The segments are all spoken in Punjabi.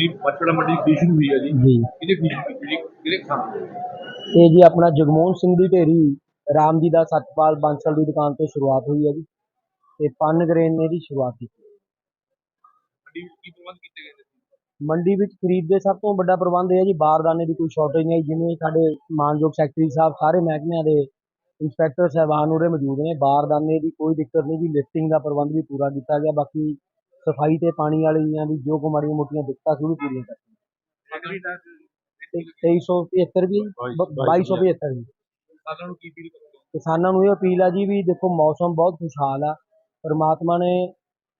ਮੰਡੀ ਪਚੜਾ ਮੰਡੀ ਦੀ ਸ਼ੁਰੂ ਹੋਈ ਹੈ ਜੀ। ਜੀ। ਇਹਦੇ ਖੁਸ਼ੀ ਕੀਤੀ ਜੀ ਕਿਹਦੇ ਖਾਣ ਇਹ ਜੀ ਆਪਣਾ ਜਗਮੋਹਨ ਸਿੰਘ ਦੀ ਢੇਰੀ ਰਾਮ ਜੀ ਦਾ ਸਤਪਾਲ ਬਾਂਸਲ ਦੀ ਦੁਕਾਨ ਤੋਂ ਸ਼ੁਰੂਆਤ ਹੋਈ ਹੈ ਜੀ। ਤੇ ਪਨ ਗਰੇਨ ਨੇ ਦੀ ਸ਼ੁਰੂਆਤ ਕੀਤੀ। ਮੰਡੀ ਵਿੱਚ ਕੀ ਪ੍ਰਬੰਧ ਕੀਤੇ ਗਏ ਨੇ? ਮੰਡੀ ਵਿੱਚ ਖਰੀਦ ਦੇ ਸਭ ਤੋਂ ਵੱਡਾ ਪ੍ਰਬੰਧ ਇਹ ਹੈ ਜੀ ਬਾਰਦਾਨੇ ਦੀ ਕੋਈ ਸ਼ਾਰਟੇਜ ਨਹੀਂ ਹੈ। ਜਿਵੇਂ ਸਾਡੇ ਮਾਨਯੋਗ ਸੈਕਟਰੀ ਸਾਹਿਬ ਸਾਰੇ ਮਹਿਕਮਿਆਂ ਦੇ ਇੰਸਪੈਕਟਰ ਸਾਹਿਬਾਨ ਉਰੇ ਮੌਜੂਦ ਨੇ ਬਾਰਦਾਨੇ ਦੀ ਕੋਈ ਦਿੱਕਤ ਨਹੀਂ ਜੀ ਲਿਫਟਿੰਗ ਦਾ ਪ੍ਰਬੰਧ ਵੀ ਪੂਰਾ ਕੀਤਾ ਗਿਆ। ਬਾਕੀ ਸਫ਼ਾਈ ਤੇ ਪਾਣੀ ਵਾਲੀਆਂ ਵੀ ਜੋ ਕੋ ਮਾੜੀਆਂ ਮੋਟੀਆਂ ਦਿੱਕਤਾਂ ਸੀ ਉਹ ਵੀ ਪੂਰੀਆਂ ਕਰ ਮੰਡੀ ਦਾ ਤੇ 2375 ਵੀ 2275 ਵੀ। ਸਾਰਿਆਂ ਨੂੰ ਕੀ ਫੀਲ ਕਰੋਗੇ? ਕਿਸਾਨਾਂ ਨੂੰ ਇਹ ਅਪੀਲ ਆ ਜੀ ਵੀ ਦੇਖੋ ਮੌਸਮ ਬਹੁਤ ਖੁਸ਼ਹਾਲ ਆ। ਪਰਮਾਤਮਾ ਨੇ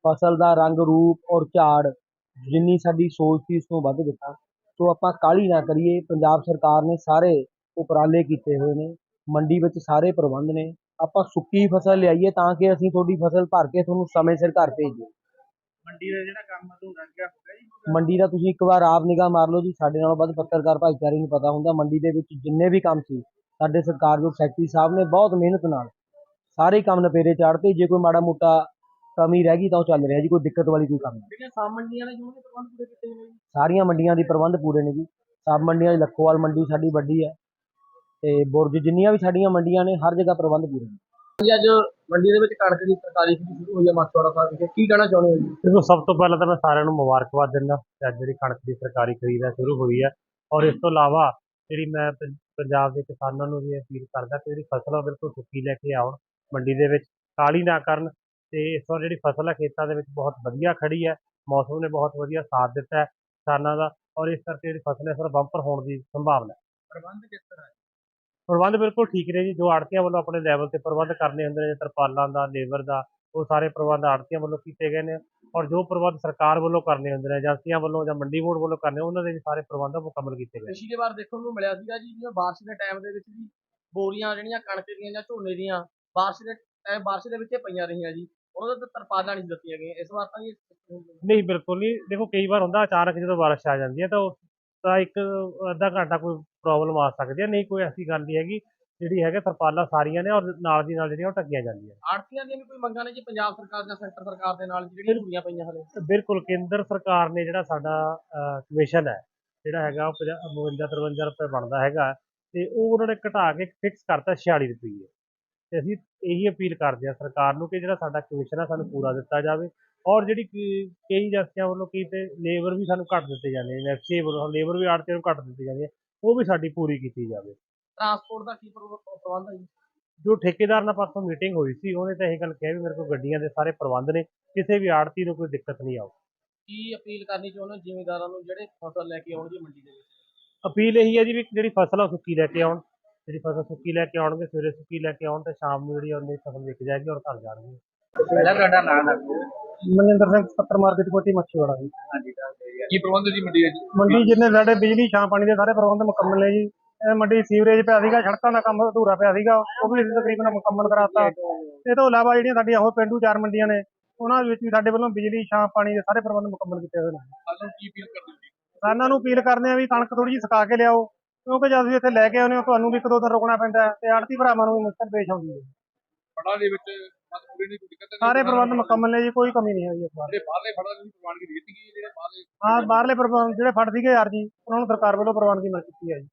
ਫਸਲ ਦਾ ਰੰਗ ਰੂਪ ਔਰ ਝਾੜ ਜਿੰਨੀ ਸਾਡੀ ਸੋਚ ਸੀ ਉਸ ਤੋਂ ਵੱਧ ਦਿੱਤਾ। ਸੋ ਆਪਾਂ ਕਾਹਲੀ ਨਾ ਕਰੀਏ ਪੰਜਾਬ ਸਰਕਾਰ ਨੇ ਸਾਰੇ ਉਪਰਾਲੇ ਕੀਤੇ ਹੋਏ ਨੇ। ਮੰਡੀ ਵਿੱਚ ਸਾਰੇ ਪ੍ਰਬੰਧ ਨੇ। ਆਪਾਂ ਸੁੱਕੀ ਫਸਲ ਲਿਆਈਏ ਤਾਂ ਕਿ ਅਸੀਂ ਤੁਹਾਡੀ ਫਸਲ ਭਰ ਕੇ ਤੁਹਾਨੂੰ ਸਮੇਂ ਸਿਰ ਘਰ ਭੇਜੀਏ। ਮੰਡੀ ਦਾ ਜਿਹੜਾ ਕੰਮ ਅਧੂਰਾ ਗਿਆ ਹੋ ਗਿਆ ਜੀ? ਮੰਡੀ ਦਾ ਤੁਸੀਂ ਇੱਕ ਵਾਰ ਆਪ ਨਿਗਾਹ ਮਾਰ ਲਓ ਜੀ ਸਾਡੇ ਨਾਲੋਂ ਵੱਧ ਪੱਤਰਕਾਰ ਭਾਈਚਾਰੇ ਨੂੰ ਪਤਾ ਹੁੰਦਾ ਮੰਡੀ ਦੇ ਵਿੱਚ ਜਿੰਨੇ ਵੀ ਕੰਮ ਸੀ ਸਾਡੇ ਸਰਕਾਰਯੋਗ ਸੈਕਟਰੀ ਸਾਹਿਬ ਨੇ ਬਹੁਤ ਮਿਹਨਤ ਨਾਲ ਸਾਰੇ ਕੰਮ ਨਪੇਰੇ ਚਾੜਤੇ ਜੇ ਕੋਈ ਮਾੜਾ ਮੋਟਾ ਕਮੀ ਰਹਿ ਗਈ ਤਾਂ ਉਹ ਚੱਲ ਰਿਹਾ ਜੀ ਕੋਈ ਦਿੱਕਤ ਵਾਲੀ ਕੋਈ ਕੰਮ ਨਹੀਂ। ਮੰਡੀਆਂ ਨੇ ਜਿਉਂ ਦੇ ਪ੍ਰਬੰਧ ਪੂਰੇ ਕੀਤੇ ਹੋਏ ਨੇ ਜੀ? ਸਾਰੀਆਂ ਮੰਡੀਆਂ ਦੀ ਪ੍ਰਬੰਧ ਪੂਰੇ ਨੇ ਜੀ ਸਬ ਮੰਡੀਆਂ 'ਚ ਲੱਖੋਵਾਲ ਮੰਡੀ ਸਾਡੀ ਵੱਡੀ ਹੈ ਤੇ ਬੁਰਜ ਜਿੰਨੀਆਂ ਵੀ ਸਾਡੀਆਂ ਮੰਡੀਆਂ ਨੇ ਹਰ ਜਗ੍ਹਾ ਪ੍ਰਬੰਧ ਪੂਰੇ ਨੇ। ਜੀ ਅੱਜ ਮੰਡੀ ਦੇ ਵਿੱਚ ਕਣਕ ਦੀ ਸਰਕਾਰੀ ਖਰੀਦ ਸ਼ੁਰੂ ਹੋਈ ਹੈ ਮਾਛਵਾੜਾ ਸਾਹਿਬ ਵਿਖੇ। ਕੀ ਕਹਿਣਾ ਚਾਹੁੰਦੇ ਹੋ ਜੀ? ਦੇਖੋ ਸਭ ਤੋਂ ਪਹਿਲਾਂ ਤਾਂ ਮੈਂ ਸਾਰਿਆਂ ਨੂੰ ਮੁਬਾਰਕਬਾਦ ਦਿੰਦਾ ਕਿ ਅੱਜ ਜਿਹੜੀ ਕਣਕ ਦੀ ਸਰਕਾਰੀ ਖਰੀਦ ਹੈ ਸ਼ੁਰੂ ਹੋਈ ਹੈ ਔਰ ਇਸ ਤੋਂ ਇਲਾਵਾ ਜਿਹੜੀ ਮੈਂ ਪੰ- ਪੰਜਾਬ ਦੇ ਕਿਸਾਨਾਂ ਨੂੰ ਵੀ ਅਪੀਲ ਕਰਦਾ ਕਿ ਜਿਹੜੀ ਫਸਲ ਆ ਉਹ ਬਿਲਕੁਲ ਸੁੱਕੀ ਲੈ ਕੇ ਆਉਣ ਮੰਡੀ ਦੇ ਵਿੱਚ ਕਾਲੀ ਨਾ ਕਰਨ ਤੇ ਇਸ ਵਾਰ ਜਿਹੜੀ ਫਸਲ ਹੈ ਖੇਤਾਂ ਦੇ ਵਿੱਚ ਬਹੁਤ ਵਧੀਆ ਖੜੀ ਹੈ ਮੌਸਮ ਨੇ ਬਹੁਤ ਵਧੀਆ ਸਾਥ ਦਿੱਤਾ ਹੈ ਕਿਸਾਨਾਂ ਦਾ ਔਰ ਇਸ ਕਰਕੇ ਜਿਹੜੀ ਫਸਲ ਹੈ ਇਸ ਵਾਰ ਬੰਪਰ ਹੋਣ ਦੀ ਸੰਭਾਵਨਾ ਹੈ। ਪ੍ਰਬੰਧ ਕਿਸ ਤਰ੍ਹਾਂ ਹੈ? ਪ੍ਰਬੰਧ ਬਿਲਕੁਲ ਠੀਕ ਨੇ ਜੀ ਜੋ ਆੜਤੀਆਂ ਵੱਲੋਂ ਆਪਣੇ ਲੈਵਲ ਤੇ ਪ੍ਰਬੰਧ ਕਰਨੇ ਹੁੰਦੇ ਨੇ ਤਰਪਾਲਾਂ ਦਾ ਲੇਬਰ ਦਾ ਉਹ ਸਾਰੇ ਪ੍ਰਬੰਧ ਆੜਤੀਆਂ ਵੱਲੋਂ ਕੀਤੇ ਗਏ ਨੇ ਔਰ ਜੋ ਪ੍ਰਬੰਧ ਸਰਕਾਰ ਵੱਲੋਂ ਕਰਨੇ ਹੁੰਦੇ ਨੇ ਏਜੰਸੀਆਂ ਵੱਲੋਂ ਜਾਂ ਮੰਡੀ ਬੋਰਡ ਵੱਲੋਂ ਕਰਨੇ ਉਹਨਾਂ ਦੇ ਵੀ ਸਾਰੇ ਪ੍ਰਬੰਧ ਮੁਕੰਮਲ ਕੀਤੇ ਗਏ। ਪਿਛਲੀ ਵਾਰ ਦੇਖਣ ਨੂੰ ਮਿਲਿਆ ਸੀਗਾ ਜੀ ਜਿਵੇਂ ਬਾਰਿਸ਼ ਦੇ ਟਾਈਮ ਦੇ ਵਿੱਚ ਵੀ ਬੋਰੀਆਂ ਜਿਹੜੀਆਂ ਕਣਕ ਦੀਆਂ ਜਾਂ ਝੋਨੇ ਦੀਆਂ ਬਾਰਿਸ਼ ਦੇ ਟਾਈਮ ਬਾਰਿਸ਼ ਦੇ ਵਿੱਚ ਪਈਆਂ ਰਹੀਆਂ ਜੀ ਉਹਨਾਂ ਦੇ ਤਰਪਾਲਾਂ ਨਹੀਂ ਦਿੱਤੀਆਂ ਗਈਆਂ ਇਸ ਵਾਰ ਤਾਂ ਜੀ ਨਹੀਂ ਬਿਲਕੁਲ ਨਹੀਂ ਦੇਖੋ ਕਈ ਵਾਰ ਹੁੰਦਾ ਅਚਾਨਕ ਜਦੋਂ ਬਾਰਿਸ਼ ਆ ਜਾਂਦੀ ਹੈ ਤਾਂ ਤਾਂ ਇੱਕ ਅੱਧਾ ਘੰਟਾ ਕੋਈ ਪ੍ਰੋਬਲਮ ਆ ਸਕਦੀ ਹੈ ਨਹੀਂ ਕੋਈ ਐਸੀ ਗੱਲ ਨਹੀਂ ਹੈਗੀ ਜਿਹੜੀ ਹੈਗੇ ਤਰਪਾਲਾਂ ਸਾਰੀਆਂ ਨੇ ਔਰ ਨਾਲ ਦੀ ਨਾਲ ਜਿਹੜੀਆਂ ਉਹ ਢੱਕੀਆਂ ਜਾਂਦੀਆਂ ਆੜਤੀਆਂ ਦੀਆਂ ਵੀ ਕੋਈ ਮੰਗਾਂ ਨੇ ਜੀ? ਪੰਜਾਬ ਸਰਕਾਰ ਜਾਂ ਸੈਂਟਰ ਸਰਕਾਰ ਦੇ ਨਾਲ ਜਿਹੜੀਆਂ ਜੁੜੀਆਂ ਪਈਆਂ ਹਲੇ? ਤੇ ਬਿਲਕੁਲ ਕੇਂਦਰ ਸਰਕਾਰ ਨੇ ਜਿਹੜਾ ਸਾਡਾ ਕਮਿਸ਼ਨ ਹੈ ਜਿਹੜਾ ਹੈਗਾ ਉਹ 52 53 ਰੁਪਏ ਬਣਦਾ ਹੈਗਾ ਤੇ ਉਹ ਉਹਨਾਂ ਨੇ ਘਟਾ ਕੇ ਫਿਕਸ ਕਰਤਾ 46 ਰੁਪਏ ਤੇ ਅਸੀਂ ਇਹੀ ਅਪੀਲ ਕਰਦੇ ਹਾਂ ਸਰਕਾਰ ਨੂੰ ਕਿ ਜਿਹੜਾ ਸਾਡਾ ਕਮਿਸ਼ਨ ਹੈ ਸਾਨੂੰ ਪੂਰਾ ਦਿੱਤਾ ਜਾਵੇ ਔਰ ਜਿਹੜੀ ਕਈ ਏਜੰਸੀਆਂ ਵੱਲੋਂ ਕੀ ਤੇ ਲੇਬਰ ਵੀ ਸਾਨੂੰ ਘੱਟ ਦਿੱਤੇ ਜਾਂਦੇ ਨੇ ਐਫਸੀਏ ਵੱਲੋਂ ਲੇਬਰ ਵੀ ਆੜਤੀਆਂ ਨੂੰ ਘੱਟ ਦਿੱਤੀ ਜਾਂਦੀ ਉਹ ਵੀ ਸਾਡੀ ਪੂਰੀ ਕੀਤੀ ਜਾਵੇ। ਟਰਾਂਸਪੋਰਟ ਦਾ ਕੀ ਪ੍ਰਬ- ਪ੍ਰਬੰਧ ਹੈ ਜੀ? ਜੋ ਠੇਕੇਦਾਰ ਨਾਲ ਪਰਸੋਂ ਮੀਟਿੰਗ ਹੋਈ ਸੀ ਉਹਨੇ ਤਾਂ ਇਹ ਗੱਲ ਕਿਹਾ ਵੀ ਮੇਰੇ ਕੋਲ ਗੱਡੀਆਂ ਦੇ ਸਾਰੇ ਪ੍ਰਬੰਧ ਨੇ ਕਿਸੇ ਵੀ ਆੜਤੀ ਨੂੰ ਕੋਈ ਦਿੱਕਤ ਨਹੀਂ ਆਊ। ਕੀ ਅਪੀਲ ਕਰਨੀ ਚਾਹੁੰਦੇ ਹੋ ਜ਼ਿਮੀਂਦਾਰਾਂ ਨੂੰ ਜਿਹੜੇ ਫਸਲ ਲੈ ਕੇ ਆਉਣਗੇ ਮੰਡੀ ਦੇ ਵਿੱਚ? ਅਪੀਲ ਇਹੀ ਹੈ ਜੀ ਵੀ ਜਿਹੜੀ ਫਸਲ ਆ ਸੁੱਕੀ ਲੈ ਕੇ ਆਉਣ। ਜਿਹੜੀ ਫਸਲ ਸੁੱਕੀ ਲੈ ਕੇ ਆਉਣਗੇ ਸਵੇਰੇ ਸੁੱਕੀ ਲੈ ਕੇ ਆਉਣ ਤੇ ਸ਼ਾਮ ਨੂੰ ਜਿਹੜੀ ਉਹਦੀ ਫਸਲ ਵਿਕ ਜਾਏਗੀ ਔਰ ਘਰ ਜਾਣਗੇ। ਪਹਿਲਾਂ ਤੁਹਾਡਾ ਨਾਮ ਦੱਸੋ ਮਨਿੰਦਰ ਸਿੰਘ ਪੱਤਰ ਮਾਰਕੀਟ ਕੋਟੀ ਮੱਛੀਵਾੜਾ ਜੀ ਹਾਂਜੀ ਕੀ ਪ੍ਰਬੰਧ ਜੀ ਮੰਡੀ ਦਾ ਜੀ ਮੰਡੀ ਜਿੰਨੇ ਸਾਡੇ ਬਿਜਲੀ ਛਾਂ ਪਾਣੀ ਦੇ ਸਾਰੇ ਪ੍ਰਬੰਧ ਮੁਕੰਮਲ ਨੇ ਜੀ। ਇਹ ਮੰਡੀ ਸੀਵਰੇਜ ਪਿਆ ਸੀਗਾ ਸੜਕਾਂ ਦਾ ਕੰਮ ਅਧੂਰਾ ਪਿਆ ਸੀਗਾ। ਉਹ ਵੀ ਅਸੀਂ ਤਕਰੀਬਨ ਮੁਕੰਮਲ ਕਰਾਤਾ। ਇਹ ਤੋਂ ਇਲਾਵਾ ਜਿਹੜੀਆਂ ਸਾਡੀਆਂ ਹੋਰ ਪਿੰਡੂ ਚਾਰ ਮੰਡੀਆਂ ਨੇ ਉਹਨਾਂ ਵਿੱਚ ਵੀ ਸਾਡੇ ਵੱਲੋਂ ਬਿਜਲੀ ਛਾਂ ਪਾਣੀ ਦੇ ਸਾਰੇ ਪ੍ਰਬੰਧ ਮੁਕੰਮਲ ਕੀਤੇ ਹੋਏ ਨੇ। ਸਾਨੂੰ ਕੀ ਫੀਲ ਕਰਦੇ ਹੋ ਜੀ? ਕਿਸਾਨਾਂ ਨੂੰ ਅਪੀਲ ਕਰਦੇ ਆ ਵੀ ਕਣਕ ਥੋੜੀ ਜਿਹੀ ਸੁਕਾ ਕੇ ਲਿਆਓ। ਕਿਉਂਕਿ ਜਦ ਤੁਸੀਂ ਇੱਥੇ ਲੈ ਕੇ ਆਉਂਦੇ ਹੋ ਤੁਹਾਨੂੰ ਵੀ ਇੱਕ ਦੋ ਦਿਨ ਰੁਕਣਾ ਪੈਂਦਾ ਹੈ ਤੇ ਆੜਤੀ ਭਰਾਵਾਂ ਨੂੰ ਵੀ ਮੁਸ਼ਕਲ ਪੇਸ਼ ਆਉਂਦੀ ਹੈ। ਫੜਾਂ ਦੇ ਵਿੱਚ ਮਤ ਪੂਰੇ ਨਹੀਂ ਕੋਈ ਦਿੱਕਤ ਨਹੀਂ ਸਾਰੇ ਪ੍ਰਬੰਧ ਮੁਕੰਮਲ ਨੇ ਜੀ ਕੋਈ ਕਮੀ ਨਹੀਂ ਹੈਗੀ ਇਸ ਵਾਰ। ਜਿਹੜੇ ਬਾਹਰਲੇ ਫੜਾਂ ਦੀ ਪ੍ਰਵਾਨਗੀ ਦੇ ਦਿੱਤੀ ਗਈ ਜਿਹੜੇ ਬਾਹਰਲੇ ਹਾਂ ਬਾਹਰਲੇ ਪ੍ਰਬੰਧ ਜਿਹੜੇ ਫੜ ਸੀਗੇ ਯਾਰ ਜੀ ਉਹਨਾਂ ਨੂੰ ਸਰਕਾਰ ਵੱਲੋਂ ਪ੍ਰਵਾਨਗੀ ਮਿਲ ਚੁੱਕੀ ਹੈ ਜੀ।